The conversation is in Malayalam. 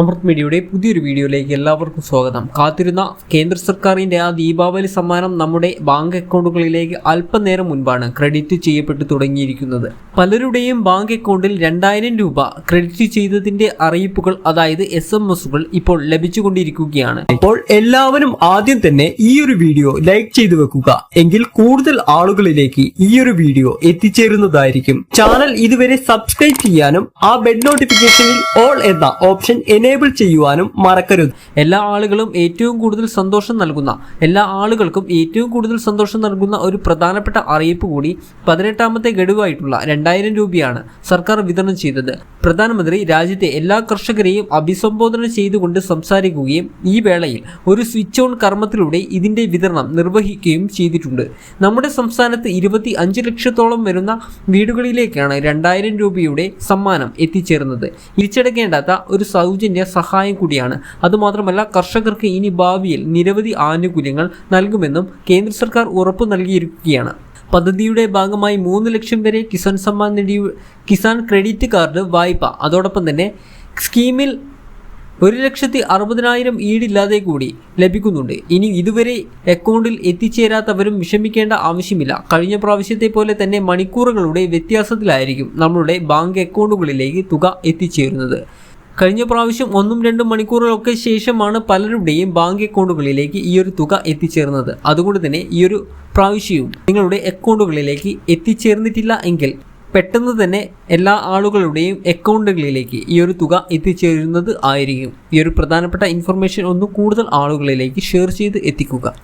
അമൃത് മീഡിയയുടെ പുതിയൊരു വീഡിയോയിലേക്ക് എല്ലാവർക്കും സ്വാഗതം. കാത്തിരുന്ന കേന്ദ്ര സർക്കാരിന്റെ ആ ദീപാവലി സമ്മാനം നമ്മുടെ ബാങ്ക് അക്കൗണ്ടുകളിലേക്ക് അല്പനേരം മുൻപാണ് ക്രെഡിറ്റ് ചെയ്യപ്പെട്ടു തുടങ്ങിയിരിക്കുന്നത്. പലരുടെയും ബാങ്ക് അക്കൗണ്ടിൽ രണ്ടായിരം രൂപ ക്രെഡിറ്റ് ചെയ്തതിന്റെ അറിയിപ്പുകൾ അതായത് എസ് എം എസുകൾ ഇപ്പോൾ ലഭിച്ചുകൊണ്ടിരിക്കുകയാണ്. അപ്പോൾ എല്ലാവരും ആദ്യം തന്നെ ഈ ഒരു വീഡിയോ ലൈക്ക് ചെയ്തു വെക്കുക. എങ്കിൽ കൂടുതൽ ആളുകളിലേക്ക് ഈ ഒരു വീഡിയോ എത്തിച്ചേരുന്നതായിരിക്കും. ചാനൽ ഇതുവരെ സബ്സ്ക്രൈബ് ചെയ്യാനും ആ ബെഡ് നോട്ടിഫിക്കേഷനിൽ ഓൾ എന്ന ഓപ്ഷൻ എനേബിൾ ചെയ്യുവാനും മറക്കരുത്. എല്ലാ ആളുകളും ഏറ്റവും കൂടുതൽ സന്തോഷം നൽകുന്ന എല്ലാ ആളുകൾക്കും ഏറ്റവും കൂടുതൽ സന്തോഷം നൽകുന്ന ഒരു പ്രധാനപ്പെട്ട അറിയിപ്പ് കൂടി പതിനെട്ടാമത്തെ ഗഡുവായിട്ടുള്ള രണ്ടായിരം രൂപയാണ് സർക്കാർ വിതരണം ചെയ്തത്. പ്രധാനമന്ത്രി രാജ്യത്തെ എല്ലാ കർഷകരെയും അഭിസംബോധന ചെയ്തുകൊണ്ട് സംസാരിക്കുകയും ഈ വേളയിൽ ഒരു സ്വിച്ച് ഓൺ കർമ്മത്തിലൂടെ ഇതിന്റെ വിതരണം നിർവഹിക്കുകയും ചെയ്തിട്ടുണ്ട്. നമ്മുടെ സംസ്ഥാനത്ത് ഇരുപത്തി അഞ്ച് ലക്ഷത്തോളം വരുന്ന വീടുകളിലേക്കാണ് രണ്ടായിരം രൂപയുടെ സമ്മാനം എത്തിച്ചേർന്നത്. തിരിച്ചടക്കേണ്ടാത്ത ഒരു സൗജന്യ സഹായം കൂടിയാണ്. അതുമാത്രമല്ല കർഷകർക്ക് ഇനി ഭാവിയിൽ നിരവധി ആനുകൂല്യങ്ങൾ നൽകുമെന്നും കേന്ദ്ര സർക്കാർ ഉറപ്പു നൽകിയിരിക്കുകയാണ്. പദ്ധതിയുടെ ഭാഗമായി മൂന്ന് ലക്ഷം വരെ കിസാൻ സമ്മാൻ നിധി കിസാൻ ക്രെഡിറ്റ് കാർഡ് വായ്പ. അതോടൊപ്പം തന്നെ സ്കീമിൽ ഒരു ലക്ഷത്തി അറുപതിനായിരം ഈടില്ലാതെ കൂടി ലഭിക്കുന്നുണ്ട്. ഇനി ഇതുവരെ അക്കൗണ്ടിൽ എത്തിച്ചേരാത്തവരും വിഷമിക്കേണ്ട ആവശ്യമില്ല. കഴിഞ്ഞ പ്രാവശ്യത്തെ പോലെ തന്നെ മണിക്കൂറുകളുടെ വ്യത്യാസത്തിലായിരിക്കും നമ്മളുടെ ബാങ്ക് അക്കൗണ്ടുകളിലേക്ക് തുക എത്തിച്ചേരുന്നത്. കഴിഞ്ഞ പ്രാവശ്യം ഒന്നും രണ്ടും മണിക്കൂറുകളൊക്കെ ശേഷമാണ് പലരുടെയും ബാങ്ക് അക്കൗണ്ടുകളിലേക്ക് ഈ ഒരു തുക എത്തിച്ചേർന്നത്. അതുകൊണ്ട് തന്നെ ഈ ഒരു പ്രാവശ്യവും നിങ്ങളുടെ അക്കൗണ്ടുകളിലേക്ക് എത്തിച്ചേർന്നിട്ടില്ല എങ്കിൽ പെട്ടെന്ന് തന്നെ എല്ലാ ആളുകളുടെയും അക്കൗണ്ടുകളിലേക്ക് ഈ ഒരു തുക എത്തിച്ചേരുന്നത് ആയിരിക്കും. ഈ ഒരു പ്രധാനപ്പെട്ട ഇൻഫർമേഷൻ ഒന്ന് കൂടുതൽ ആളുകളിലേക്ക് ഷെയർ ചെയ്ത് എത്തിക്കുക.